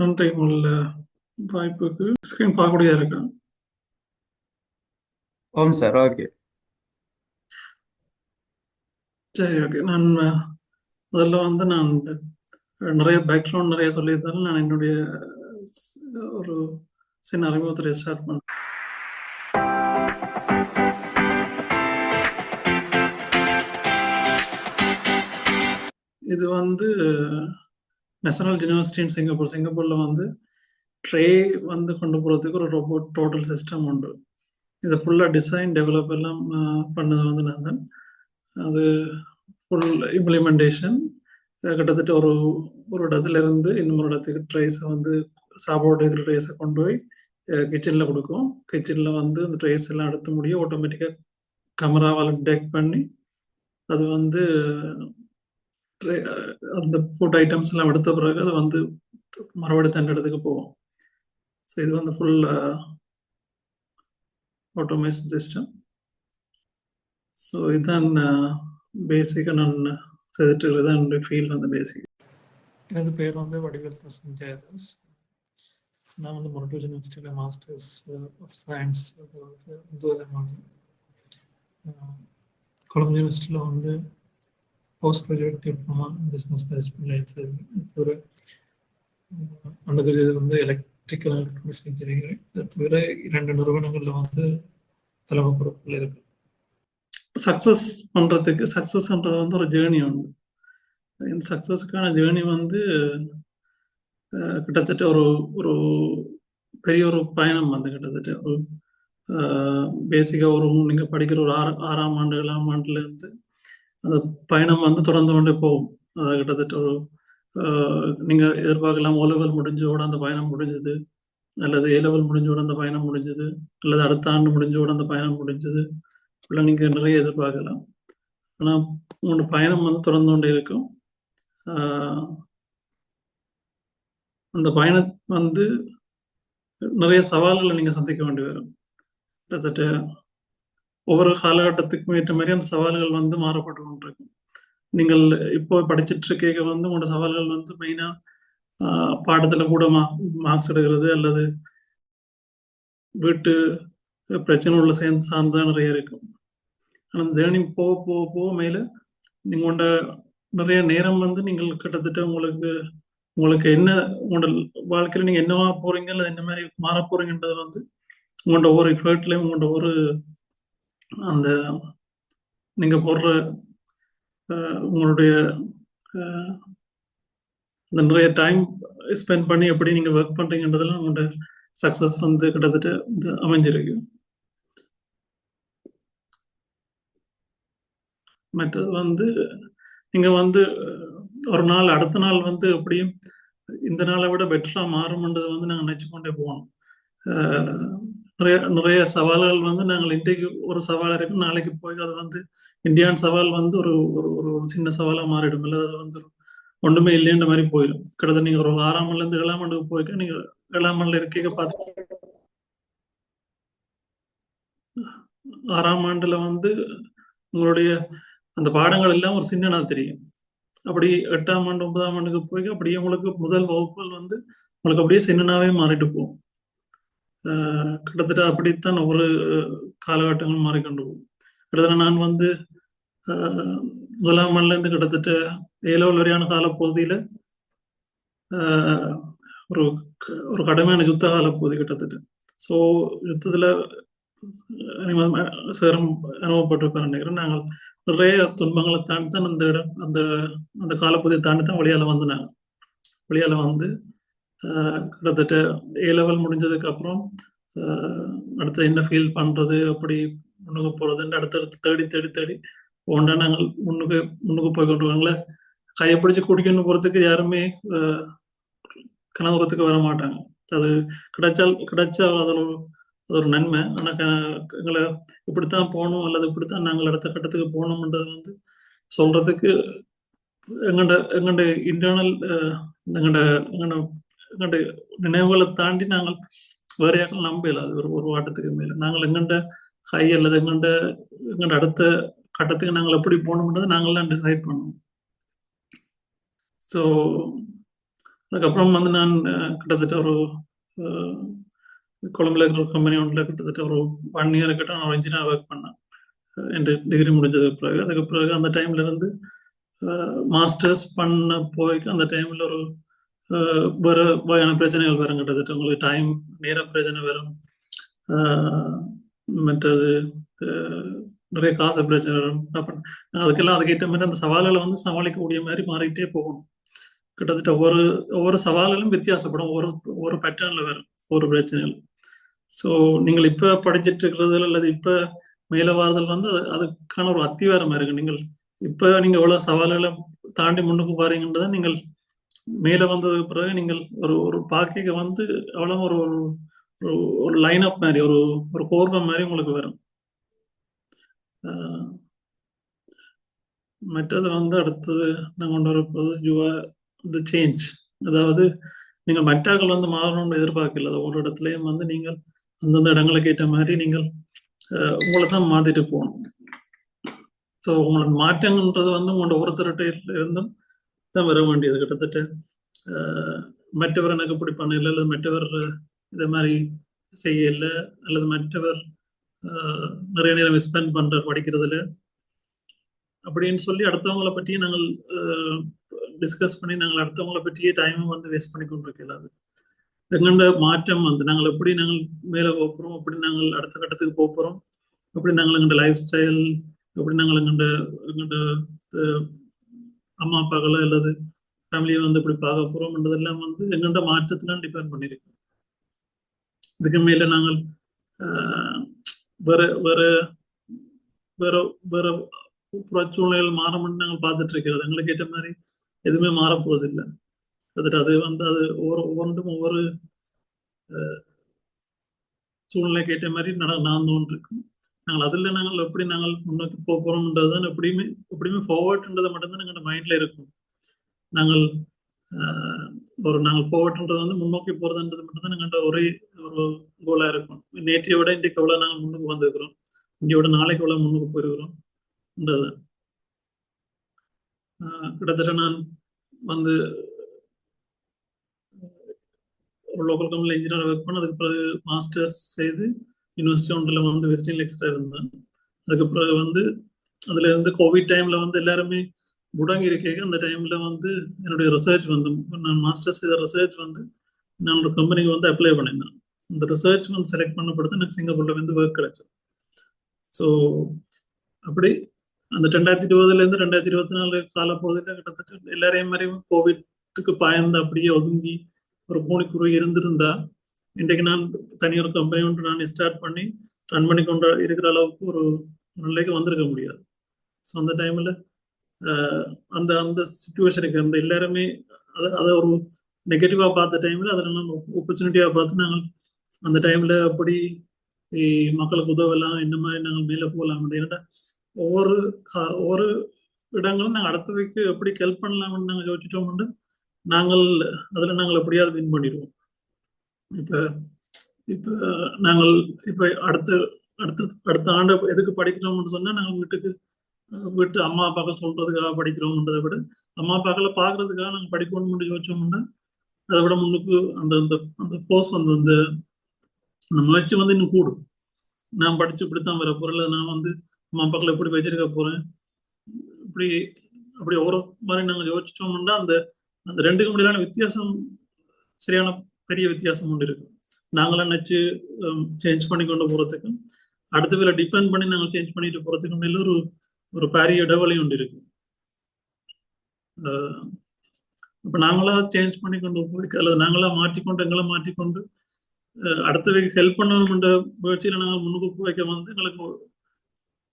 நன்றி உள்ள வாய்ப்புக்கு ஸ்கிரீன் பார்க்கக்கூடியதா இருக்கா? ஓம் சார் ஓகே சரி ஓகே நான் முதல்ல வந்து நான் நிறைய பேக்ரவுண்ட் நிறைய சொல்லியிருந்தாலும் நான் என்னுடைய ஒரு சின்ன அறிமுகத்தை ஸ்டார்ட் பண்ணேன் இது வந்து நேஷனல் யூனிவர்சிட்டி இன் சிங்கப்பூர் சிங்கப்பூர்ல வந்து ட்ரே வந்து கொண்டு போகிறதுக்கு ஒரு ரோபோட் டோட்டல் சிஸ்டம் உண்டு. இதை ஃபுல்லாக டிசைன் டெவலப் எல்லாம் பண்ணது வந்து நான் தான். அது ஃபுல் இம்ப்ளிமெண்டேஷன் கிட்டத்தட்ட ஒரு ஒரு இடத்துல இருந்து இன்னொரு இடத்துக்கு ட்ரேஸை வந்து சாப்பாடு இருக்கிற ட்ரேஸை கொண்டு போய் கிச்சனில் கொடுக்கும். கிச்சனில் வந்து அந்த ட்ரேஸ் எல்லாம் எடுத்து முடியும் ஆட்டோமேட்டிக்காக கேமராவால் டெக் பண்ணி அது வந்து அந்த ஃபுட் ஐட்டம்ஸ் எல்லாம் எடுத்த பிறகு அது வந்து மறுபடியும் தண்ட இடத்துக்கு போகும். ஸோ இது வந்து ஃபுல் ஆட்டோமேஷன் சிஸ்டம் ஸோ இதுதான் பேசிக்காக நான் செஞ்சுட்டு இருக்கிறது. என்னுடைய ஃபீல் வந்து பேசிக் எனது பேர் வந்து வடிவேல் பிரசன் ஜெயதாஸ் நான் வந்து மொரட்டூர் யூனிவர்சிட்டியில் மாஸ்டர்ஸ் ஆஃப் சயின்ஸ் தூரமானி கொழம்பு யூனிவர்சிட்டியில் வந்து post graduate diploma business management ஒரு அண்டர் வந்து எலக்ட்ரிக்கல் எலக்ட்ரானிக்ஸ் இன்ஜினியரிங் தவிர இரண்டு நிறுவனங்களில் வந்து தலைமை பொறுப்பில் இருக்கு. சக்ஸஸ் பண்ணுறதுக்கு சக்ஸஸ்ன்றது வந்து ஒரு ஜேர்னி உண்டு இந்த சக்ஸஸுக்கான ஜேர்னி வந்து கிட்டத்தட்ட ஒரு ஒரு பெரிய ஒரு பயணம் வந்து கிட்டத்தட்ட ஒரு பேசிக்காக ஒரு நீங்கள் படிக்கிற ஒரு ஆறு ஆறாம் ஆண்டு ஏழாம் ஆண்டுலேருந்து அந்த பயணம் வந்து தொடர்ந்து கொண்டே போகும். கிட்டத்தட்ட ஒரு நீங்க எதிர்பார்க்கலாம் ஓ லெவல் முடிஞ்சோட அந்த பயணம் முடிஞ்சது அல்லது ஏ லெவல் முடிஞ்சோட அந்த பயணம் முடிஞ்சது அல்லது அடுத்த ஆண்டு முடிஞ்சோட அந்த பயணம் முடிஞ்சது இப்படிலாம் நீங்க நிறைய எதிர்பார்க்கலாம். ஆனா உங்களோட பயணம் வந்து தொடர்ந்து கொண்டே இருக்கும். அந்த பயணம் வந்து நிறைய சவால்களை நீங்க சந்திக்க வேண்டி வரும். கிட்டத்தட்ட ஒவ்வொரு காலகட்டத்துக்கும் ஏற்ற மாதிரி அந்த சவால்கள் வந்து மாறப்பட்டு கொண்டிருக்கும். நீங்கள் இப்போ படிச்சிட்டு இருக்க வந்து உங்களோட சவால்கள் வந்து மெயினா பாடத்துல கூட மா மார்க்ஸ் எடுக்கிறது அல்லது வீட்டு பிரச்சனை உள்ள சேர்ந்து சார்ந்தா நிறைய இருக்கும். ஆனால் தேர்னிங் போக போக போக மேல நீங்களோட நிறைய நேரம் வந்து நீங்கள் கிட்டத்தட்ட உங்களுக்கு உங்களுக்கு என்ன உங்களோட வாழ்க்கையில நீங்க என்னவா போறீங்க அல்லது என்ன மாதிரி மாற போறீங்கன்றது வந்து உங்களோட ஒவ்வொரு எஃபர்ட்லயும் உங்களோட ஒரு அந்த நீங்க போடுற உங்களுடைய இந்த நிறைய டைம் ஸ்பெண்ட் பண்ணி எப்படி நீங்க ஒர்க் பண்றீங்கன்றதுல உங்களோட சக்சஸ் வந்து கிட்டத்தட்ட இது அமைஞ்சிருக்கு. மற்றது வந்து நீங்க வந்து ஒரு நாள் அடுத்த நாள் வந்து எப்படியும் இந்த நாளை விட பெட்டரா மாறும்ன்றது வந்து நாங்க நினைச்சு கொண்டே போகணும் நிறைய நிறைய சவால்கள் வந்து நாங்கள் இன்றைக்கு ஒரு சவால் இருக்கு நாளைக்கு போய் அது வந்து இந்தியான் சவால் வந்து ஒரு ஒரு ஒரு சின்ன சவாலா மாறிடும். இல்லை அது வந்து ஒன்றுமே இல்லைன்ற மாதிரி போயிடும். கிட்டத்தட்ட நீங்க ஒரு ஆறாம் ஆண்டுல இருந்து ஏழாம் ஆண்டுக்கு போய்க்க நீங்க ஏழாம் ஆண்டுல இருக்க பார்த்து ஆறாம் ஆண்டுல வந்து உங்களுடைய அந்த பாடங்கள் எல்லாம் ஒரு சின்ன தெரியும். அப்படி எட்டாம் ஆண்டு ஒன்பதாம் ஆண்டுக்கு போய் அப்படியே உங்களுக்கு முதல் வகுப்புகள் வந்து உங்களுக்கு அப்படியே சின்னனாவே மாறிட்டு போகும். கிட்டத்தட்ட அப்படித்தான் ஒவ்வொரு காலகட்டங்களும் மாறிக்கொண்டு போகும். கிட்டத்தட்ட நான் வந்து ஆஹ் முதலாம் ஆண்டுல இருந்து கிட்டத்தட்ட ஏழாவது வரையான காலப்பகுதியில ஆஹ் ஒரு ஒரு கடுமையான யுத்த காலப்பகுதி கிட்டத்தட்ட. ஸோ யுத்தத்துல சேரம் அனுபவப்பட்டிருப்பேன் நினைக்கிறேன். நாங்கள் நிறைய துன்பங்களை தாண்டி தான் அந்த இடம் அந்த அந்த காலப்பகுதியை தாண்டி தான் வெளியால வந்து நாங்கள் வழியால் வந்து கிட்டத்தட்ட ஏ லெவல் முடிஞ்சதுக்கு அப்புறம் ஆஹ் அடுத்து என்ன ஃபீல் பண்றது அப்படி முன்னுக்கு போறதுன்னு அடுத்தடுத்து தேடி தேடி தேடி ஒன்றா நாங்கள் முன்னுக்கு முன்னுக்கு போய் கொண்டு கையை பிடிச்சி குடிக்கணும் போறதுக்கு யாருமே ஆஹ் வர மாட்டாங்க. அது கிடைச்சால் கிடைச்சா அது ஒரு அது ஒரு நன்மை. ஆனா எங்களை இப்படித்தான் போகணும் அல்லது இப்படித்தான் நாங்கள் அடுத்த கட்டத்துக்கு போகணும்ன்றது வந்து சொல்றதுக்கு எங்கண்ட எங்கண்ட இன்டர்னல் எங்கண்ட எங்கண்ட எங்கண்ட நினைவுகளை தாண்டி நாங்கள் வேற யாரும் நம்பல அது ஒரு ஒரு வாட்டத்துக்கு மேல. நாங்கள் எங்கண்ட கை அல்லது எங்கண்ட எங்கண்ட அடுத்த கட்டத்துக்கு நாங்கள் எப்படி போகணும்ன்றது நாங்கள் தான் டிசைட் பண்ணுவோம். ஸோ அதுக்கப்புறம் வந்து நான் கிட்டத்தட்ட ஒரு கொழம்புல இருக்கிற ஒரு கம்பெனி ஒன்றில் கிட்டத்தட்ட ஒரு ஒன் இயர் கிட்ட நான் ஒரு இன்ஜினியர் ஒர்க் பண்ணேன். என் டிகிரி முடிஞ்சதுக்கு பிறகு. அதுக்கு பிறகு அந்த டைம்ல இருந்து மாஸ்டர்ஸ் பண்ண போய்க்கு அந்த டைம்ல ஒரு வேற வகையான பிரச்சனைகள் வரும். கிட்டத்தட்ட உங்களுக்கு டைம் நேர பிரச்சனை வரும். மற்றது நிறைய காசு பிரச்சனை வரும். அதுக்கெல்லாம் அதுக்கேற்ற மாதிரி அந்த சவால்களை வந்து சமாளிக்கக்கூடிய மாதிரி மாறிக்கிட்டே போகணும். கிட்டத்தட்ட ஒவ்வொரு ஒவ்வொரு சவால்களும் வித்தியாசப்படும். ஒரு ஒரு பேட்டர்னில் வரும். ஒரு பிரச்சனைகள். ஸோ நீங்கள் இப்போ படிச்சுட்டு இருக்கிறது அல்லது இப்போ மேலே வாருதல் வந்து அது- அதுக்கான ஒரு அத்திவாரமாக இருக்கு. நீங்கள் இப்போ நீங்கள் எவ்வளோ சவால்களை தாண்டி முன்னுக்கு பாருங்கன்றதை நீங்கள் மேல வந்ததுக்கு பிறகு நீங்கள் ஒரு ஒரு பாக்கைக்கு வந்து அவ்வளவு ஒரு ஒரு- ஒரு லைன் அப் மாதிரி ஒரு ஒரு கோர்வம் மாதிரி உங்களுக்கு வரும். ஆஹ் மற்றது வந்து அடுத்தது நான் கொண்டு வரப்போது யுவா தி சேஞ்ச் அதாவது நீங்கள் மற்றாக்கள் வந்து மாறணும்னு எதிர்பார்க்கல. அது ஒரு இடத்துலயும் வந்து நீங்கள் அந்தந்த இடங்களுக்கு ஏற்ற மாதிரி நீங்கள் உங்களை தான் மாத்திட்டு போகணும். ஸோ உங்களுக்கு மாற்றங்கன்றது வந்து உங்களோட ஒருத்தர்கிட்ட இருந்தும் தான் வர வேண்டியது கிட்டத்தட்ட. ஆஹ் மற்றவர் எனக்கு பிடிப்பான இல்லை அல்லது மற்றவர் இதை மாதிரி செய்யல அல்லது மற்றவர் ஆஹ் நிறைய நேரம் ஸ்பெண்ட் பண்ற படிக்கிறதுல. அப்படின்னு சொல்லி அடுத்தவங்களை பற்றியே நாங்கள் டிஸ்கஸ் பண்ணி நாங்கள் அடுத்தவங்களை பற்றியே டைமும் வந்து வேஸ்ட் பண்ணி கொண்டிருக்கலாது எங்கண்ட மாற்றம் வந்து நாங்கள் எப்படி நாங்கள் மேலே போகிறோம் எப்படி நாங்கள் அடுத்த கட்டத்துக்கு போகிறோம் எப்படி நாங்கள் எங்கள்ட லைஃப் ஸ்டைல் எப்படி நாங்கள் எங்கள்ட எங்கள்ட அம்மா அப்பாக்களை அல்லது ஃபேமிலியை வந்து இப்படி பார்க்க போகிறோம்ன்றதெல்லாம் வந்து எங்கள்ட மாற்றத்திலாம் டிபெண்ட் பண்ணியிருக்கு. இதுக்கு மேல நாங்கள் ஆஹ், வேற வேற வேற வேற புற சூழ்நிலைகள் நாங்கள் பார்த்துட்டு இருக்கிறது எங்களுக்கு ஏற்ற மாதிரி எதுவுமே மாறப்போவது இல்லை கிட்டத்தட்ட அது வந்து அது ஒவ்வொரு ஒவ்வொன்றும் ஒவ்வொரு சூழ்நிலைக்கு ஏற்ற மாதிரி நட நடந்து கொண்டிருக்கும் நாங்கள் அதில் நாங்கள் எப்படி நாங்கள் முன்னோக்கி போகிறோம்ன்றது தான் எப்படியுமே எப்படியுமே ஃபார்வர்ட்ன்றது மட்டும்தான் எங்களோட மைண்டில் இருக்கும். நாங்கள் ஆஹ், ஒரு நாங்கள் ஃபார்வர்ட்ன்றது வந்து முன்னோக்கி போகிறதுன்றது மட்டும்தான் எங்கள்கிட்ட ஒரே ஒரு கோலாக இருக்கும். நேற்றைய விட இன்றைக்கு எவ்வளோ நாங்கள் முன்னுக்கு வந்திருக்கிறோம்? இன்றையோட நாளைக்கு எவ்வளோ முன்னுக்கு போயிருக்கிறோம்ன்றது ஆஹ், கிட்டத்தட்ட நான் வந்து லோக்கல் கம்பெனியில் இன்ஜினியர் ஒர்க் பண்ண அதுக்கு பிறகு மாஸ்டர்ஸ் செய்து யூனிவர்சிட்டி ஒன்றில் வந்து விசிட்டிங் லெக்சராக இருந்தேன். அதுக்கு பிறகு வந்து அதுல இருந்து கோவிட் டைம்ல வந்து எல்லாருமே முடங்கி இருக்கேங்க அந்த டைம்ல வந்து என்னுடைய ரிசர்ச் வந்து நான் மாஸ்டர்ஸ் செய்த ரிசர்ச் வந்து நான் ஒரு கம்பெனிக்கு வந்து அப்ளை பண்ணியிருந்தேன். அந்த ரிசர்ச் வந்து செலக்ட் பண்ணப்படுத்து எனக்கு சிங்கப்பூர்ல வந்து ஒர்க் கிடைச்சது. ஸோ அப்படி அந்த ரெண்டாயிரத்தி இருபதுல இருந்து ரெண்டாயிரத்தி இருபத்தி நாலு காலப்பகுதியில் கிட்டத்தட்ட எல்லாரையும் மாதிரியும் கோவிட்டுக்கு பயந்து அப்படியே ஒதுங்கி ஒரு பூனிக்குருவி இருந்திருந்தா இன்றைக்கு நான் தனியார் கம்பெனி ஒன்று நான் ஸ்டார்ட் பண்ணி ரன் பண்ணி கொண்டு இருக்கிற அளவுக்கு ஒரு நிலைக்கு வந்திருக்க முடியாது. ஸோ அந்த டைம்ல அந்த அந்த சுச்சுவேஷனுக்கு அந்த எல்லாருமே அதை அதை ஒரு நெகட்டிவாக பார்த்த டைம்ல அதில் ஆப்பர்ச்சுனிட்டியாக பார்த்து நாங்கள் அந்த டைம்ல அப்படி மக்களுக்கு உதவலாம் இந்த மாதிரி நாங்கள் மேலே போகலாம். அப்படின்னா ஒவ்வொரு கா- ஒவ்வொரு இடங்களும் நாங்கள் அடுத்ததுக்கு எப்படி ஹெல்ப் பண்ணலாம்னு நாங்கள் யோசிச்சிட்டோம்னு நாங்கள் அதில் நாங்கள் எப்படியாவது வின் பண்ணிடுவோம். இப்போ இப்போ நாங்கள் இப்போ அடுத்த அடுத்த அடுத்த ஆண்டு எதுக்கு படிக்கிறோம்னு சொன்னா நாங்கள் வீட்டுக்கு வீட்டு அம்மா அப்பாக்கள் சொல்றதுக்காக படிக்கிறோம்ன்றதை விட அம்மா அப்பாக்களை பார்க்கறதுக்காக நாங்கள் படிக்கணும்னு யோசிச்சோம்னா அதை விட முன்னுக்கு அந்த அந்த அந்த ஃபோர்ஸ் வந்து அந்த அந்த முயற்சி வந்து இன்னும் கூடும். நான் படிச்சு இப்படித்தான் வர போறேன் நான் வந்து அம்மா அப்பாக்களை எப்படி வச்சிருக்க போறேன். இப்படி அப்படி ஒவ்வொரு மாதிரி நாங்கள் யோசிச்சோம்னா அந்த அந்த ரெண்டுக்கு முடியலான வித்தியாசம் சரியான பெரிய வித்தியாசம் ஒன்று இருக்கும் நாங்களாம் நினைச்சு சேஞ்ச் பண்ணி கொண்டு போறதுக்கும் அடுத்த பேரை டிபெண்ட் பண்ணி நாங்கள் சேஞ்ச் பண்ணிட்டு போறதுக்கும் மேல ஒரு ஒரு பெரிய இடைவெளி உண்டு இருக்கும் இப்ப நாங்களா சேஞ்ச் பண்ணி கொண்டு போய் அல்லது நாங்களா மாற்றிக்கொண்டு எங்களை மாற்றிக்கொண்டு அஹ் அடுத்தவைக்கு ஹெல்ப் பண்ணணும்ன்ற முயற்சியில நாங்கள் முன்னுக்கு வைக்க வந்து எங்களுக்கு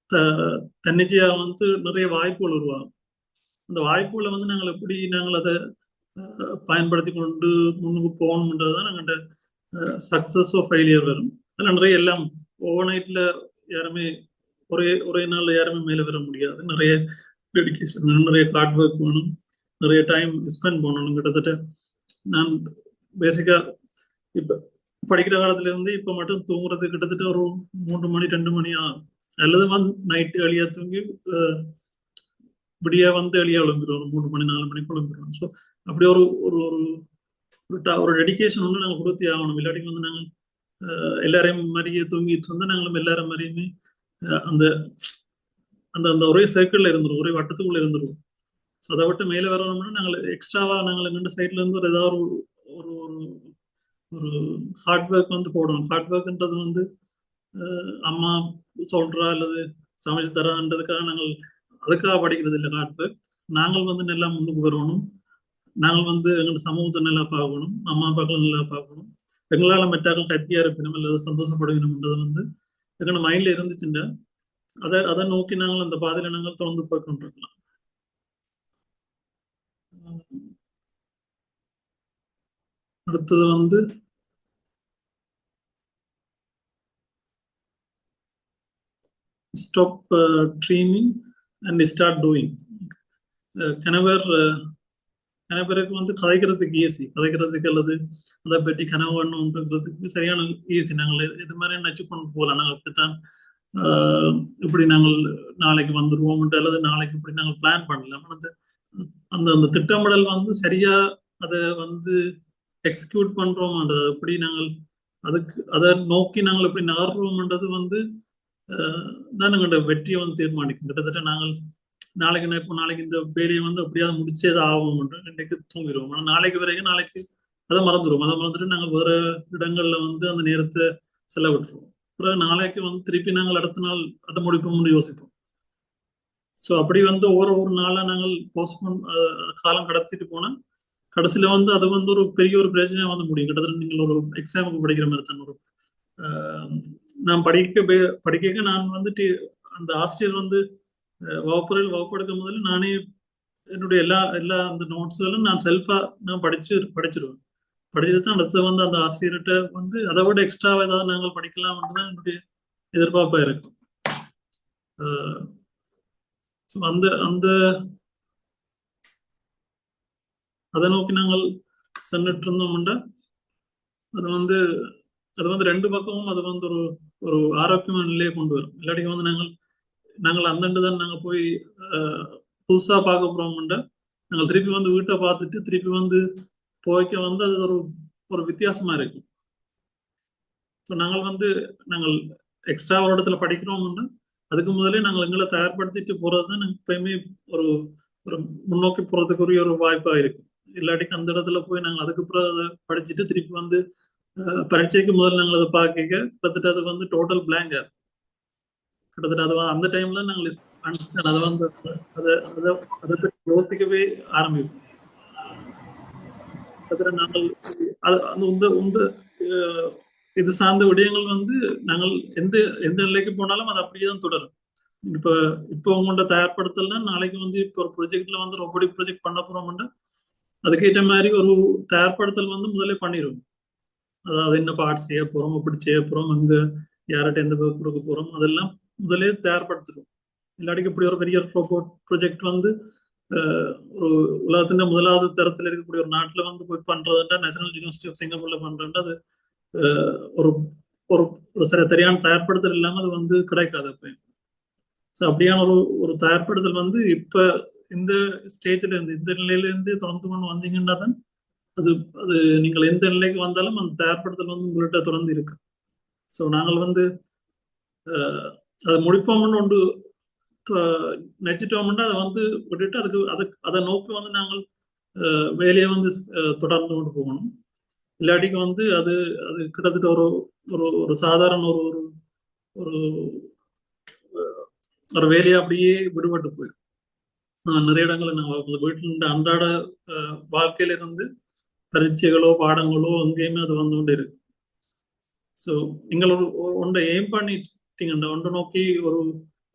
த- தன்னிச்சையா வந்து நிறைய வாய்ப்புகள் உருவாகும். அந்த வாய்ப்புகளை வந்து நாங்கள் எப்படி நாங்கள் அதை பயன்படுத்தி கொண்டு முன்னுக்கு போகணுன்றது தான் நாங்கள் சக்சஸ் ஃபெயிலியர் வரும். அதில் நிறைய எல்லாம் ஓவர் நைட்டில் யாருமே ஒரே ஒரே நாளில் யாருமே மேலே வர முடியாது. நிறைய டெடிக்கேஷன் நிறைய ஹார்ட் ஒர்க் வேணும் நிறைய டைம் ஸ்பெண்ட் பண்ணணும் கிட்டத்தட்ட. நான் பேசிக்காக இப்போ படிக்கிற காலத்துலேருந்து இப்போ மட்டும் தூங்குறது கிட்டத்தட்ட ஒரு மூன்று மணி ரெண்டு மணி ஆகும். அல்லது வந்து நைட்டு எளியா தூங்கி விடிய வந்து எளியா விளம்பிடுவோம் மூணு மணி நாலு மணிக்கு விளம்பிடுவோம் ஸோ அப்படி ஒரு ஒரு ஒரு ஒரு ட- ஒரு டெடிகேஷன் நாங்கள் கொடுத்தே ஆகணும். இல்லாட்டி வந்து நாங்கள் எல்லாரையும் மாதிரியே தூங்கிட்டு இருந்தால் நாங்களும் எல்லாரும் மாதிரியுமே அந்த அந்த அந்த ஒரே சர்க்கிளில் இருந்துரும் ஒரே வட்டத்துக்குள்ளே இருந்துருவோம். ஸோ அதை விட்டு மேலே வரணும்னா நாங்கள் எக்ஸ்ட்ராவாக நாங்கள் எங்கள் சைட்ல இருந்து ஒரு ஏதாவது ஒரு ஒரு ஒரு ஒரு ஹார்ட் ஒர்க் வந்து போடணும். ஹார்ட் ஒர்க்ன்றது வந்து அம்மா சொல்றா அல்லது சமைச்சு தரான்றதுக்காக நாங்கள் அதுக்காக படிக்கிறது இல்லை ஹார்ட் ஒர்க் நாங்கள் வந்து நல்லா முன்னுக்கு வரணும். நாங்கள் வந்து எங்கள் சமூகத்தை நல்லா பார்க்கணும் அம்மா அப்பாக்களை நல்லா பார்க்கணும். எங்களால் மற்றாக்கள் ஹாப்பியாக இருப்பினும் அல்லது சந்தோஷப்படுவினும்ன்றது வந்து எங்களோட மைண்ட்ல இருந்துச்சுன்னா அதை அதை நோக்கி நாங்கள் அந்த பாதையில நாங்கள் தொடர்ந்து போய் கொண்டிருக்கலாம் அடுத்தது வந்து stop dreaming and start doing கணவர் கணவருக்கு வந்து கதைக்கிறதுக்கு ஈஸி கதைக்கிறதுக்கு அல்லது அதை பற்றி கனவு சரியான ஈஸி நாங்கள் இது- மாதிரி நச்சு கொண்டு போகலாம் நாங்கள் இப்படித்தான் ஆஹ், இப்படி நாங்கள் நாளைக்கு வந்துடுவோம் அல்லது நாளைக்கு இப்படி நாங்கள் பிளான் பண்ணலாம். அந்த அந்த அந்த திட்டமிடல் வந்து சரியா அதை வந்து எக்ஸிக்யூட் பண்றோம்ன்றது எப்படி நாங்கள் அதுக்கு அதை நோக்கி நாங்கள் எப்படி நகர்றோம்ன்றது வந்து ஆஹ், தான் எங்களோட வெற்றியை வந்து தீர்மானிக்கும். கிட்டத்தட்ட நாங்கள் நாளைக்கு நான் இப்போ நாளைக்கு இந்த வேலையை வந்து அப்படியாவது முடிச்சே தான் ஆகும் இன்னைக்கு தூங்கிடுவோம். ஆனால் நாளைக்கு வரைக்கும் நாளைக்கு அதை மறந்துடுவோம். அதை மறந்துட்டு நாங்கள் வேற இடங்கள்ல வந்து அந்த நேரத்தை செலவிட்டுருவோம். அப்புறம் நாளைக்கு வந்து திருப்பி நாங்கள் அடுத்த நாள் அதை முடிப்போம்னு யோசிப்போம். ஸோ அப்படி வந்து ஒவ்வொரு ஒரு நாளா நாங்கள் போஸ்ட்போன் காலம் கடத்திட்டு போனா கடைசியில வந்து அது வந்து ஒரு பெரிய ஒரு பிரச்சனையாக வந்து முடியும். கிட்டத்தட்ட நீங்கள் ஒரு எக்ஸாமுக்கு படிக்கிற மாதிரி தான். ஒரு ஆஹ், நான் படிக்க படிக்க நான் வந்துட்டு அந்த ஆசிரியர் வந்து அஹ், வகுப்பறையில் முதல்ல நானே என்னுடைய எல்லா எல்லா அந்த நோட்ஸ்களும் நான் செல்ஃபா நான் படிச்சு படிச்சிருவேன். படிச்சுட்டு தான் அடுத்து வந்து அந்த ஆசிரியர்கிட்ட வந்து அதை விட எக்ஸ்ட்ரா ஏதாவது நாங்கள் படிக்கலாம்ன்றது தான் என்னுடைய எதிர்பார்ப்பா இருக்கும். அந்த அந்த அதை நோக்கி நாங்கள் சென்றுட்டு இருந்தோம்னா அது வந்து அது வந்து ரெண்டு பக்கமும் அது வந்து ஒரு ஒரு ஆரோக்கியமான நிலையை கொண்டு வரும். இல்லாட்டி வந்து நாங்கள் நாங்கள் அந்தண்டு தான் நாங்கள் போய் புதுசாக புதுசா பார்க்க போறோம்னா நாங்கள் திருப்பி வந்து வீட்டை பார்த்துட்டு திருப்பி வந்து போய்க்க வந்து அது ஒரு ஒரு வித்தியாசமா இருக்கும். ஸோ நாங்கள் வந்து நாங்கள் எக்ஸ்ட்ரா ஒரு இடத்துல படிக்கிறோம்னா அதுக்கு முதலே நாங்கள் எங்களை தயார்படுத்திட்டு போறது தான் நாங்கள் எப்பயுமே ஒரு ஒரு முன்னோக்கி போறதுக்குரிய ஒரு வாய்ப்பா இருக்கும். இல்லாட்டிக்கு அந்த இடத்துல போய் நாங்கள் அதுக்கு பிறகு அதை படிச்சுட்டு திருப்பி வந்து பரீட்சைக்கு முதல்ல நாங்கள் அதை பார்க்க கத்துட்டு அது வந்து டோட்டல் பிளாங்கா கிட்டத்தட்ட அது அந்த டைம்ல நாங்கள் is- அதை வந்து அதை அதை அதை யோசிக்கவே ஆரம்பிப்போம். கிட்டத்தட்ட நாங்கள் அது அந்த உந்த உந்த இது சார்ந்த விடயங்கள் வந்து நாங்கள் எந்த எந்த நிலைக்கு போனாலும் அது அப்படியே தான் தொடரும். இப்ப இப்போ உங்கள்ட்ட தயார்படுத்தல்னா நாளைக்கு வந்து இப்போ ஒரு ப்ரொஜெக்ட்ல வந்து ரொபோட்டிக் ப்ரொஜெக்ட் பண்ண போறோம்னா அதுக்கேற்ற மாதிரி ஒரு தயார்படுத்தல் வந்து முதலே பண்ணிடுவோம். அதாவது என்ன பார்ட் செய்ய போறோம் எப்படி செய்ய போறோம் அங்க யார்கிட்ட எந்த கொடுக்க போறோம் அதெல்லாம் முதலே தயார்படுத்திடும். இல்லாட்டிக்கு இப்படி ஒரு பெரிய ரோபோட் ப்ரொஜெக்ட் வந்து ஒரு உலகத்தின் முதலாவது தரத்தில் இருக்கக்கூடிய ஒரு நாட்டில் வந்து போய் பண்றதுன்றா நேஷனல் யூனிவர்சிட்டி ஆஃப் சிங்கப்பூர்ல பண்றதுன்றா அது ஒரு ஒரு ஒரு சில சரியான தயார்படுத்தல் இல்லாமல் அது வந்து கிடைக்காது எப்பயும் ஸோ அப்படியான ஒரு ஒரு தயார்படுத்தல் வந்து இப்ப இந்த ஸ்டேஜ்ல இருந்து இந்த நிலையிலேருந்து தொடர்ந்து கொண்டு வந்தீங்கன்னா தான் அது அது நீங்கள் எந்த நிலைக்கு வந்தாலும் அந்த தயார்படுத்தல் வந்து உங்கள்கிட்ட தொடர்ந்து இருக்கு. ஸோ நாங்கள் வந்து அதை முடிப்போம்னு ஒன்று நினைச்சிட்டோம்னா அதை வந்து விட்டுட்டு அதுக்கு அதை அதை நோக்கி வந்து நாங்கள் அஹ், வேலையை வந்து தொடர்ந்து கொண்டு போகணும். இல்லாட்டிக்கு வந்து அது அது கிட்டத்தட்ட ஒரு ஒரு ஒரு சாதாரண ஒரு ஒரு ஒரு ஒரு வேலையை அப்படியே விடுபட்டு போயிடும். நிறைய இடங்களை நாங்கள் வீட்டில் அன்றாட வாழ்க்கையிலிருந்து வாழ்க்கையில இருந்து பரீட்சைகளோ பாடங்களோ அங்கேயுமே அது வந்து கொண்டு இருக்கு. ஸோ நீங்கள் ஒரு ஒன்றை எய்ம் பண்ணிட்டு பண்ணிட்டீங்கன்னா ஒன்றை நோக்கி ஒரு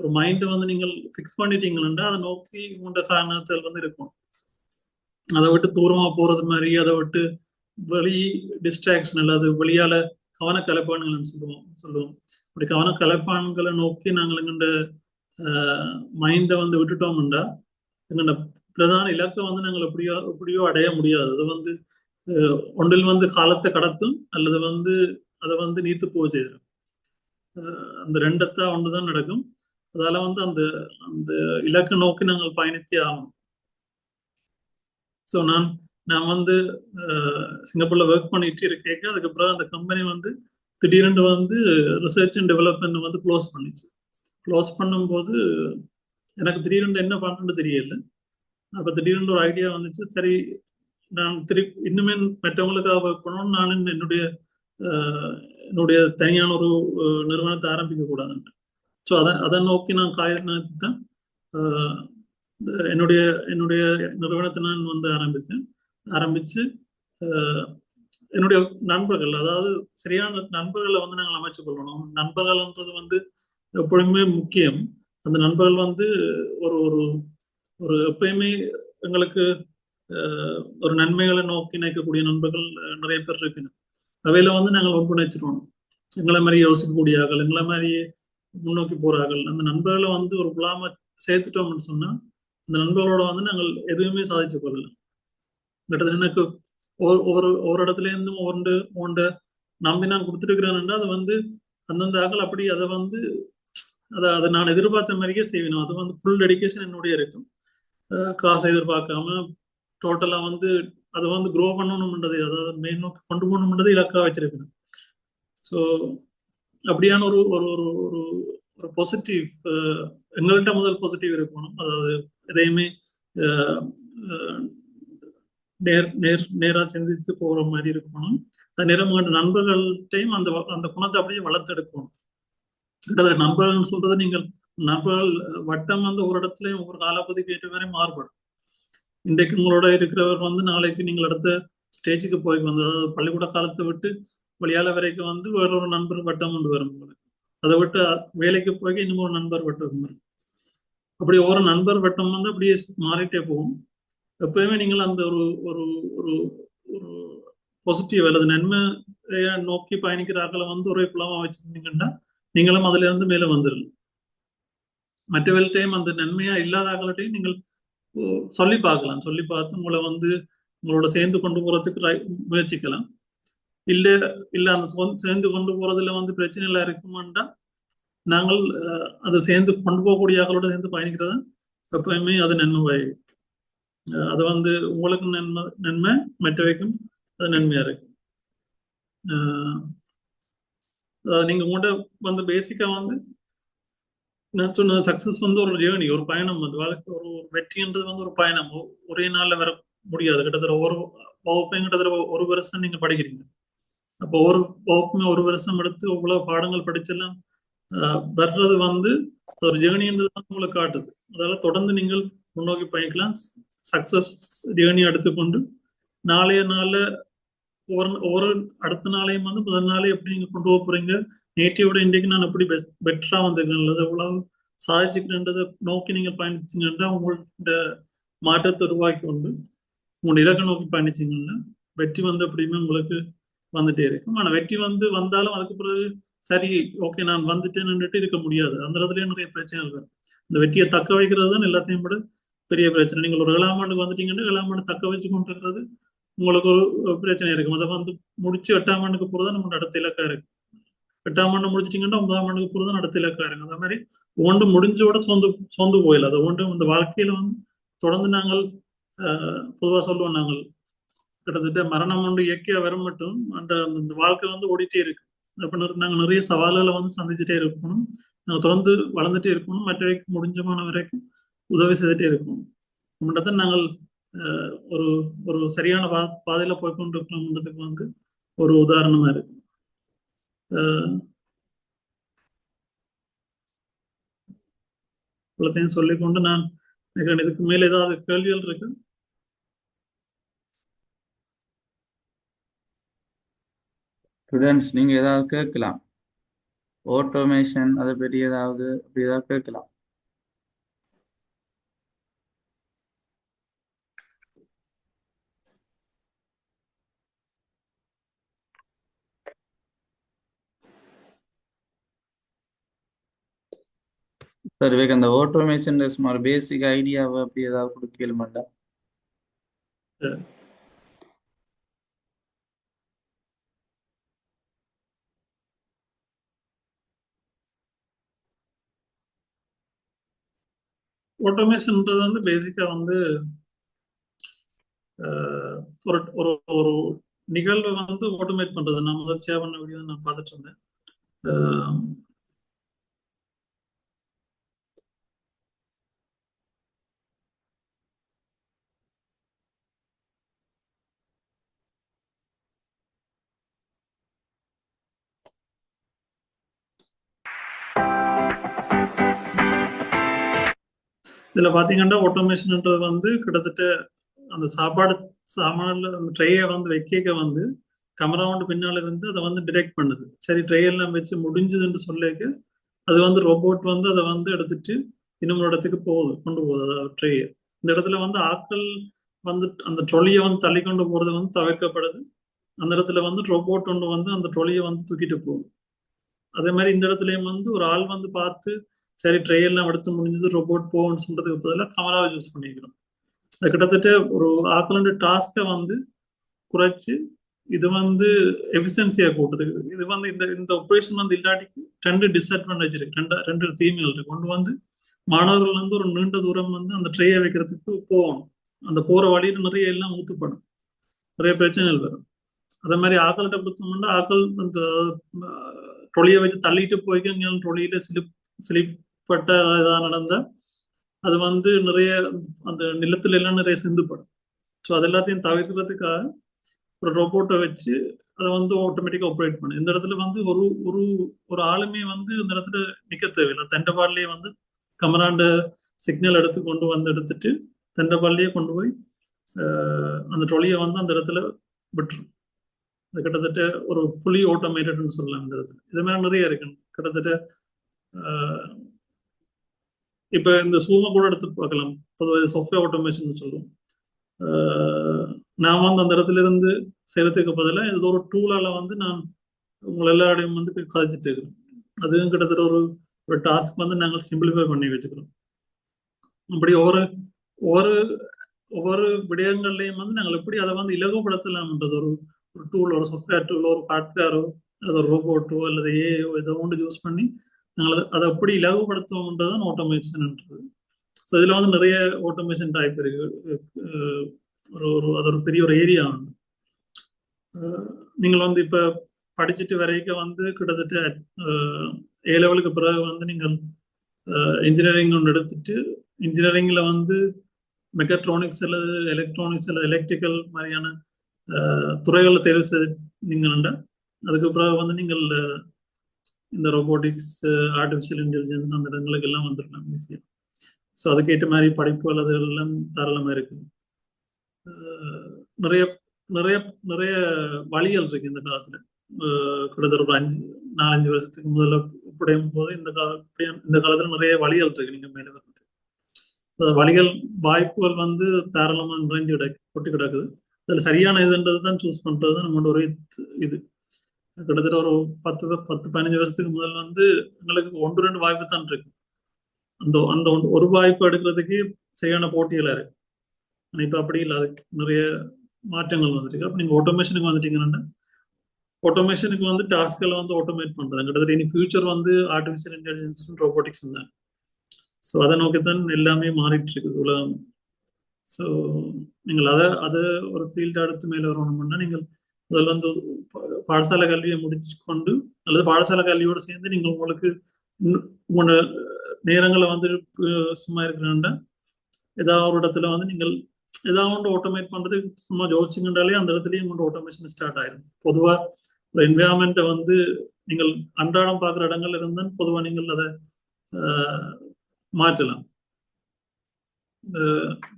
ஒரு மைண்டை வந்து நீங்கள் ஃபிக்ஸ் பண்ணிட்டீங்கன்னா அதை நோக்கி உங்களோட சாணத்தில் வந்து இருக்கும். அதை விட்டு தூரமா போறது மாதிரி அதை விட்டு வெளி டிஸ்ட்ராக்ஷன் அல்லது வெளியால கவன கலப்பான்கள் சொல்லுவோம் சொல்லுவோம். அப்படி கவன கலப்பான்களை நோக்கி நாங்கள் எங்கள்ட மைண்டை வந்து விட்டுட்டோம்டா எங்களோட பிரதான இலக்கை வந்து நாங்கள் எப்படியோ எப்படியோ அடைய முடியாது. அது வந்து ஒன்றில் வந்து காலத்தை கடத்தும் அல்லது வந்து அதை வந்து நீத்து போக செய்திடும் அந்த ரெண்டத்தா ஒன்றுதான் நடக்கும். அதால வந்து அந்த அந்த இலக்கை நோக்கி நாங்கள் பயணித்தே ஆகணும். ஸோ நான் நான் வந்து சிங்கப்பூர்ல ஒர்க் பண்ணிட்டு இருக்கேன் அதுக்கப்புறம் அந்த கம்பெனி வந்து திடீரென்று வந்து ரிசர்ச் அண்ட் டெவலப்மெண்ட் வந்து க்ளோஸ் பண்ணிச்சு. க்ளோஸ் பண்ணும்போது எனக்கு திடீரென்று என்ன பண்ணுன்னு தெரியல. அப்போ திடீரென்று ஒரு ஐடியா வந்துச்சு. சரி நான் திருப்பி இன்னுமே மற்றவங்களுக்காக ஒர்க் பண்ணணும் நான் என்னுடைய என்னுடைய தனியான ஒரு நிறுவனத்தை ஆரம்பிக்க கூடாதுன்ட்டு. ஸோ அதை அதை நோக்கி நான் காரணத்து தான் என்னுடைய என்னுடைய நிறுவனத்தை நான் வந்து ஆரம்பித்தேன். ஆரம்பித்து என்னுடைய நண்பர்கள் அதாவது சரியான நண்பர்களை வந்து நாங்கள் அமைச்சு கொள்ளணும். நண்பர்கள்ன்றது வந்து எப்பொழுதுமே முக்கியம். அந்த நண்பர்கள் வந்து ஒரு ஒரு ஒரு எப்பயுமே எங்களுக்கு ஒரு நன்மைகளை நோக்கி நினைக்கக்கூடிய நண்பர்கள் நிறைய பேர் இருக்கணும் அவையில வந்து நாங்கள் ஒப்புணைச்சிருவோம் எங்களை மாதிரி யோசிக்கக்கூடியார்கள் எங்களை மாதிரி முன்னோக்கி போறார்கள். அந்த நண்பர்களை வந்து ஒரு குழாம சேர்த்துட்டோம்னு சொன்னா அந்த நண்பர்களோட வந்து நாங்கள் எதுவுமே சாதிச்சு கொள்ளல. கிட்டத்தட்ட எனக்கு ஒவ்வொரு ஒவ்வொரு இடத்துல இருந்தும் ஒன்று ஒன்று நம்பி நான் கொடுத்துருக்கிறேன் அது வந்து அந்தந்த ஆக்கள் அப்படி அதை வந்து அதை அதை நான் எதிர்பார்த்த மாதிரியே செய்வேன். அது வந்து ஃபுல் டெடிக்கேஷன் என்னுடைய இருக்கும். காசை எதிர்பார்க்காம டோட்டலாக வந்து அதை வந்து க்ரோ பண்ணணும்ன்றது அதாவது மெயின் நோக்கி கொண்டு போகணும்ன்றது இலக்கா வச்சிருக்கேன் ஸோ அப்படியான ஒரு ஒரு ஒரு ஒரு ஒரு பாசிட்டிவ் எங்கள்கிட்ட முதல் பாசிட்டிவ் இருக்கணும் அதாவது எதையுமே நேர் நேர் நேராக சிந்தித்து போகிற மாதிரி இருக்கணும் அது நேரம் நண்பர்கள்ட்டையும் அந்த அந்த குணத்தை அப்படியே வளர்த்தெடுக்கணும். கிட்டத்தட்ட நண்பர்கள் சொல்றது நீங்கள் நண்பர்கள் வட்டம் வந்து ஒரு இடத்துலயும் ஒவ்வொரு காலப்பதிக்கு ஏற்ற மாதிரி மாறுபடும். இன்றைக்கு உங்களோட இருக்கிறவர் வந்து நாளைக்கு நீங்கள் அடுத்த ஸ்டேஜுக்கு போய் வந்து அதாவது பள்ளிக்கூட காலத்தை விட்டு வழியால வரைக்கும் வந்து வேற ஒரு நண்பர் வட்டம் கொண்டு வரும் அதை விட்டு வேலைக்கு போய் இன்னும் ஒரு நண்பர் வட்டம் வரும் அப்படி ஒவ்வொரு நண்பர் வட்டம் வந்து அப்படியே மாறிட்டே போகும். எப்பயுமே நீங்கள் அந்த ஒரு ஒரு ஒரு ஒரு பாசிட்டிவ் அல்லது நன்மையை நோக்கி பயணிக்கிறார்களை வந்து ஒரே குலமா வச்சிருந்தீங்கன்னா நீங்களும் அதுல இருந்து மேல வந்துடலாம் மற்றவர்கள்ட்டையும் அந்த நன்மையா இல்லாதாக்கள்கிட்டையும் நீங்கள் சொல்லி பார்க்கலாம். சொல்லி பார்த்து உங்களை வந்து உங்களோட சேர்ந்து கொண்டு போறதுக்கு முயற்சிக்கலாம். இல்ல இல்ல அந்த சேர்ந்து கொண்டு போறதுல வந்து பிரச்சனை எல்லாம் இருக்குமாண்டா நாங்கள் அதை சேர்ந்து கொண்டு போகக்கூடிய ஆக்களோட சேர்ந்து பயணிக்கிறதா எப்பயுமே அது நன்மை. அது வந்து உங்களுக்கு நன்மை நன்மை மற்றவைக்கும் அது நன்மையா இருக்கும். நீங்க உங்கள்கிட்ட வந்து பேசிக்கா வந்து நான் சொன்ன சக்சஸ் வந்து ஒரு ஜேர்னி ஒரு பயணம் வந்து. வாழ்க்கை ஒரு வெற்றின்றது வந்து ஒரு பயணம். ஒரே நாள்ல வர முடியாது. கிட்டத்தட்ட ஒரு வகுப்பையும் கிட்டத்தட்ட ஒரு வருஷம் நீங்க படிக்கிறீங்க. அப்போ ஒரு வகுப்புமே ஒரு வருஷம் எடுத்து இவ்வளவு பாடங்கள் படிச்செல்லாம் வர்றது வந்து ஒரு ஜேர்னின்றது தான் உங்களுக்கு காட்டுது. அதால தொடர்ந்து நீங்கள் முன்னோக்கி பயணிக்கலாம். சக்சஸ் ஜேர்னி எடுத்துக்கொண்டு நாளைய நாள்ல ஒவ்வொரு ஒவ்வொரு அடுத்த நாளையும் வந்து முதல் நாளே எப்படி நீங்க கொண்டு போக போறீங்க? நேட்டிவோட இன்றைக்கு நான் எப்படி பெஸ்ட் பெட்டரா வந்திருக்கேன் எவ்வளவு சாதிச்சுக்கிறேன்றதை நோக்கி நீங்கள் பயணிச்சீங்கன்னா உங்கள்கிட்ட மாற்றத்தை உருவாக்கி கொண்டு உங்கள் இலக்கை நோக்கி பயணிச்சீங்கன்னா வெற்றி வந்து எப்படியுமே உங்களுக்கு வந்துட்டே இருக்கும். ஆனால் வெற்றி வந்து வந்தாலும் அதுக்கு பிறகு சரி ஓகே நான் வந்துட்டேன்னுட்டு இருக்க முடியாது. அந்த இடத்துலயே நிறைய பிரச்சனைகள் வரும். இந்த வெற்றியை தக்க வைக்கிறது தான் எல்லாத்தையும் விட பெரிய பிரச்சனை. நீங்கள் ஒரு ஏழாம் ஆண்டுக்கு வந்துட்டீங்கன்னா ஏழாம் ஆண்டு தக்க வச்சு கொண்டு இருக்கிறது உங்களுக்கு ஒரு பிரச்சனை இருக்கும். அதை வந்து முடிச்சு எட்டாம் ஆண்டுக்கு போறதா நம்ம அடுத்த இலக்கா இருக்கு. எட்டாம் ஆண்டு முடிச்சிட்டிங்கன்னா ஒன்பதாம் ஆண்டுக்கு போறதா அடுத்த அந்த மாதிரி ஒன்று முடிஞ்சோட சொந்து சொந்து போயில அது ஒன்று இந்த வாழ்க்கையில வந்து தொடர்ந்து நாங்கள் பொதுவாக சொல்லுவோம் நாங்கள் கிட்டத்தட்ட மரணம் ஒன்று இயற்கையா வர மட்டும் அந்த அந்த வாழ்க்கை வந்து ஓடிட்டே இருக்கு அப்ப நாங்கள் நிறைய சவால்களை வந்து சந்திச்சுட்டே இருக்கணும் நாங்கள் தொடர்ந்து வளர்ந்துட்டே இருக்கணும் மற்றவைக்கு முடிஞ்சமான வரைக்கும் உதவி செய்துட்டே இருக்கணும் அப்படின்றத நாங்கள் ஒரு ஒரு சரியான பா பாதையில போய்கொண்டு இருக்கணும்ன்றதுக்கு வந்து ஒரு உதாரணமா இருக்கு இவ்வளத்தையும் சொல்லிக்கொண்டு நான் இதுக்கு மேல ஏதாவது கேள்விகள் இருக்கு? ஸ்டூடெண்ட்ஸ் நீங்க ஏதாவது கேட்கலாம். ஆட்டோமேஷன் அதை பற்றி ஏதாவது அப்படி ஏதாவது கேட்கலாம். சார் விவேக் அந்த ஆட்டோமேஷன் சுமார் பேசிக் ஐடியாவை அப்படி ஏதாவது கொடுக்க மாட்டா ஆட்டோமேஷன்ன்றது வந்து பேசிக்கா வந்து ஒரு ஒரு ஒரு நிகழ்வை வந்து ஆட்டோமேட் பண்றது. நான் முதற்சியாக பண்ண வீடியோ நான் பார்த்துட்டு இருந்தேன். இதுல பாத்தீங்கன்னா ஆட்டோமேஷன்ன்றது வந்து கிட்டத்தட்ட அந்த சாப்பாடு சாமான்ல அந்த ட்ரையை வந்து வைக்க வந்து கமராவுண்டு பின்னால இருந்து அதை வந்து டிடெக்ட் பண்ணுது. சரி ட்ரையெல்லாம் எல்லாம் வச்சு முடிஞ்சதுன்னு சொல்லிக்க அது வந்து ரோபோட் வந்து அதை வந்து எடுத்துட்டு இன்னொரு இடத்துக்கு போகுது கொண்டு போகுது அதாவது ட்ரையை இந்த இடத்துல வந்து ஆட்கள் வந்து அந்த ட்ரொலியை வந்து தள்ளி கொண்டு போறது வந்து தவிர்க்கப்படுது. அந்த இடத்துல வந்து ரோபோட் ஒன்று வந்து அந்த ட்ரொலியை வந்து தூக்கிட்டு போகுது. அதே மாதிரி இந்த இடத்துலயும் வந்து ஒரு ஆள் வந்து பார்த்து சரி ட்ரையல்லாம் எடுத்து முடிஞ்சது ரோபோட் போகணும்னு சொல்றதுக்கு பதிலாக கமலாவை யூஸ் பண்ணிக்கிறோம். அது கிட்டத்தட்ட ஒரு ஆக்லாண்டு டாஸ்கை வந்து குறைச்சு இது வந்து எஃபிஷியன்சியா கூட்டுது. இது வந்து இந்த இந்த ஆப்ரேஷன் வந்து இல்லாட்டிக்கு ரெண்டு டிஸ்அட்வான்டேஜ் இருக்கு ரெண்டு ரெண்டு தீமைகள் இருக்கு. ஒன்று வந்து மாணவர்கள் வந்து ஒரு நீண்ட தூரம் வந்து அந்த ட்ரையை வைக்கிறதுக்கு போகணும். அந்த போற வழியில நிறைய எல்லாம் ஊத்துப்படும். நிறைய பிரச்சனைகள் வரும். அதே மாதிரி ஆக்கள்கிட்ட பொறுத்தோம்னா ஆக்கள் அந்த ட்ரொலியை வச்சு தள்ளிட்டு போய்க்க ட்ரொலியில சிலிப் சிலிப்பட்ட இதாக நடந்தா அது வந்து நிறைய அந்த நிலத்துல எல்லாம் நிறைய சிந்துப்படும் ஸோ அது எல்லாத்தையும் தவிர்க்கிறதுக்காக ஒரு ரோபோட்டை வச்சு அதை வந்து ஆட்டோமேட்டிக்காக ஆப்ரேட் பண்ணும் இந்த இடத்துல வந்து ஒரு ஒரு ஒரு ஆளுமே வந்து இந்த இடத்துல நிற்க தேவையில்லை. தண்டபாடிலேயே வந்து கமராண்ட சிக்னல் எடுத்து கொண்டு வந்து எடுத்துட்டு தண்டபாடிலேயே கொண்டு போய் அந்த ட்ரொலியை வந்து அந்த இடத்துல விட்டுரும். அது கிட்டத்தட்ட ஒரு ஃபுல்லி ஆட்டோமேட்டட்னு சொல்லலாம் இந்த இடத்துல. இது மாதிரி நிறைய இருக்கு. கிட்டத்தட்ட இப்போ இந்த சூமை கூட எடுத்து பார்க்கலாம். பொதுவாக சாஃப்ட்வேர் ஆட்டோமேஷன் சொல்லுவோம். நான் வந்து அந்த இடத்துல இருந்து செய்யறதுக்கு பதிலாக இது ஒரு டூலால வந்து நான் உங்களை எல்லாரையும் வந்து கதைச்சிட்டு இருக்கிறேன். அதுவும் கிட்டத்தட்ட ஒரு ஒரு டாஸ்க் வந்து நாங்கள் சிம்பிளிஃபை பண்ணி வச்சுக்கிறோம். அப்படி ஒவ்வொரு ஒவ்வொரு ஒவ்வொரு விடயங்கள்லையும் வந்து நாங்கள் எப்படி அதை வந்து இலகுபடுத்தலாம்ன்றது ஒரு ஒரு டூல் ஒரு சாஃப்ட்வேர் டூலோ ஒரு ஹார்ட்வேரோ அது ஒரு ரோபோட்டோ அல்லது ஏஓ இதை ஒன்று யூஸ் பண்ணி நாங்கள் அதை அப்படி இலகுபடுத்துவோம்ன்றது தான் ஓட்டோமேஷன்ன்றது ஸோ இதில் வந்து நிறைய ஆட்டோமேஷன் டைப் இருக்கு. ஒரு ஒரு அது ஒரு பெரிய ஒரு ஏரியா உண்டு. நீங்கள் வந்து இப்போ படிச்சுட்டு வரைக்கும் வந்து கிட்டத்தட்ட ஏ லெவலுக்கு பிறகு வந்து நீங்கள் இன்ஜினியரிங் ஒன்று எடுத்துட்டு இன்ஜினியரிங்கில் வந்து மெக்கட்ரானிக்ஸ் அல்லது எலக்ட்ரானிக்ஸ் அல்லது எலக்ட்ரிக்கல் மாதிரியான துறைகளில் தேர்வு செய்தீங்கன்னா அதுக்கு பிறகு வந்து நீங்கள் இந்த ரோபோட்டிக்ஸ் ஆர்டிஃபிஷியல் இன்டெலிஜென்ஸ் அந்த இடங்களுக்கு எல்லாம் வந்துடலாம் ஈஸியாக ஸோ அதுக்கேற்ற மாதிரி படிப்பு அல்லது எல்லாம் தாராளமாக இருக்குது uh, நிறைய நிறைய நிறைய வழிகள் இருக்கு இந்த காலத்துல. Uh, கிட்டத்தட்ட ஒரு அஞ்சு நாலஞ்சு வருஷத்துக்கு முதல்ல குடையும் போது இந்த கால இந்த காலத்துல நிறைய வழிகள் இருக்கு நீங்க மேலே வர்றது. வழிகள் வாய்ப்புகள் வந்து தாராளமா நிறைஞ்சு கிடக்கு கொட்டி கிடக்குது. அதுல சரியான இதுன்றது தான் சூஸ் பண்றது தான் நம்மளோட ஒரு இது. கிட்டத்தட்ட ஒரு பத்து பத்து பதினஞ்சு வருஷத்துக்கு முதல் வந்து எங்களுக்கு ஒன்று ரெண்டு வாய்ப்பு தான் இருக்கு. அந்த அந்த ஒரு வாய்ப்பு எடுக்கிறதுக்கு சரியான போட்டிகள் இருக்கு. இப்போ அப்படி இல்லை. அதுக்கு நிறைய மாற்றங்கள் வந்துருக்கு. அப்போ நீங்கள் ஆட்டோமேஷனுக்கு வந்துட்டீங்கன்னா ஆட்டோமேஷனுக்கு வந்து டாஸ்களை வந்து ஆட்டோமேட் பண்ணுறாங்க கிட்டத்தட்ட இனி ஃபியூச்சர் வந்து ஆர்டிஃபிஷியல் இன்டெலிஜென்ஸ் ரோபோட்டிக்ஸ் தான். ஸோ அதை நோக்கி தான் எல்லாமே மாறிட்டு இருக்குது உலகம். ஸோ நீங்கள் அதை அதை ஒரு ஃபீல்டு அடுத்து மேலே வரணும்னா நீங்கள் முதல்ல வந்து பாடசாலை கல்வியை முடிச்சு கொண்டு அல்லது பாடசாலை கல்வியோடு சேர்ந்து நீங்கள் உங்களுக்கு உங்களோட நேரங்களை வந்து சும்மா இருக்கிறாண்டா ஏதாவது ஒரு இடத்துல வந்து நீங்கள் ஏதாவது ஒன்று ஆட்டோமேட் பண்ணுறது சும்மா ஜோதிச்சுங்கன்றாலே அந்த இடத்துலயும் கொண்டு ஆட்டோமேஷன் ஸ்டார்ட் ஆயிடும் பொதுவாக ஒரு என்வரான்மெண்ட்டை வந்து நீங்கள் அன்றாடம் பார்க்குற இடங்கள்ல இருந்தால் பொதுவாக நீங்கள் அதை மாற்றலாம்.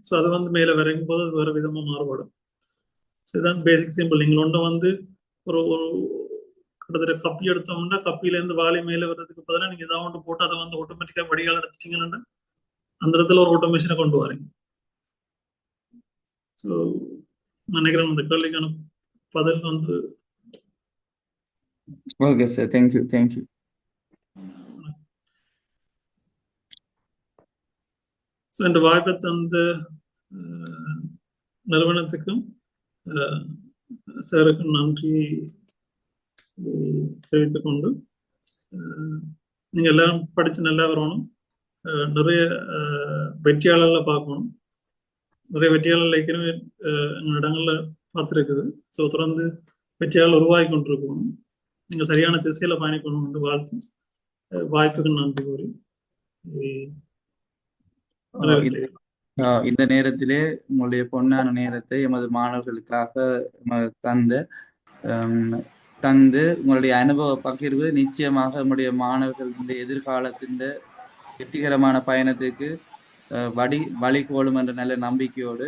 ஸோ அது வந்து மேலே வரைக்கும் போது வேறு விதமாக மாறுபடும். இதுதான் பேசிக் சிம்பிள் நீங்கள் ஒன்று வந்து ஒரு ஒரு கிட்டத்தட்ட கப்பி எடுத்தோம்னா கப்பிலேருந்து வாலி மேலே வர்றதுக்கு பதிலாக நீங்கள் ஏதாவது ஒன்று போட்டு அதை வந்து ஆட்டோமேட்டிக்காக வடிகால் எடுத்துட்டீங்கன்னா அந்த இடத்துல ஒரு ஆட்டோமேஷனை கொண்டு வரீங்க. ஸோ நினைக்கிறேன் அந்த கேள்விக்கான பதில் வந்து okay sir thank you thank you so இந்த வாய்ப்பை தந்த நிறுவனத்துக்கும் சாருக்கு நன்றி தெரிவித்துக் கொண்டு நீங்கள் எல்லாரும் படித்து நல்லா வரணும் நிறைய வெற்றியாளர்களை பார்க்கணும் நிறைய வெற்றியாளர்கள் ஏற்கனவே எங்கள் இடங்களில் பார்த்துருக்குது ஸோ தொடர்ந்து வெற்றியாளர் உருவாகி கொண்டிருக்கணும் நீங்கள் சரியான திசையில பயணிக்கணும் என்று வாழ்த்து வாய்ப்புக்கு நன்றி கூறி இந்த- ஆஹ் இந்த நேரத்திலே உங்களுடைய பொன்னான நேரத்தை எமது மாணவர்களுக்காக தந்த தந்து உங்களுடைய அனுபவ பகிர்வு நிச்சயமாக நம்முடைய மாணவர்களுடைய எதிர்காலத்தின் வெற்றிகரமான பயணத்துக்கு அஹ், வழி வழிகோலும் என்ற நல்ல நம்பிக்கையோடு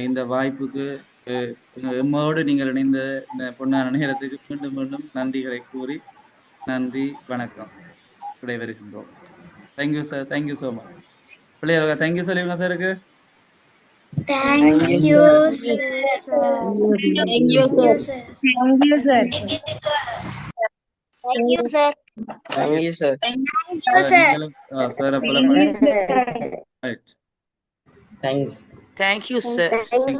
இந்த வாய்ப்புக்கு எம்மோடு நீங்கள் இணைந்த இந்த பொன்னான நேரத்துக்கு மீண்டும் மீண்டும் நன்றிகளை கூறி நன்றி வணக்கம். விடைபெறுகின்றோம். Thank you sir thank you so much பிள்ளைகள் தேங்க்யூ சொல்லிடுங்க சாருக்கு Thank you, sir. Thank you, sir. Thank you, sir. Thank you, sir. Thank you, sir. Thank you, sir. Sir அப்பல right Thanks. Thank you, sir. Thank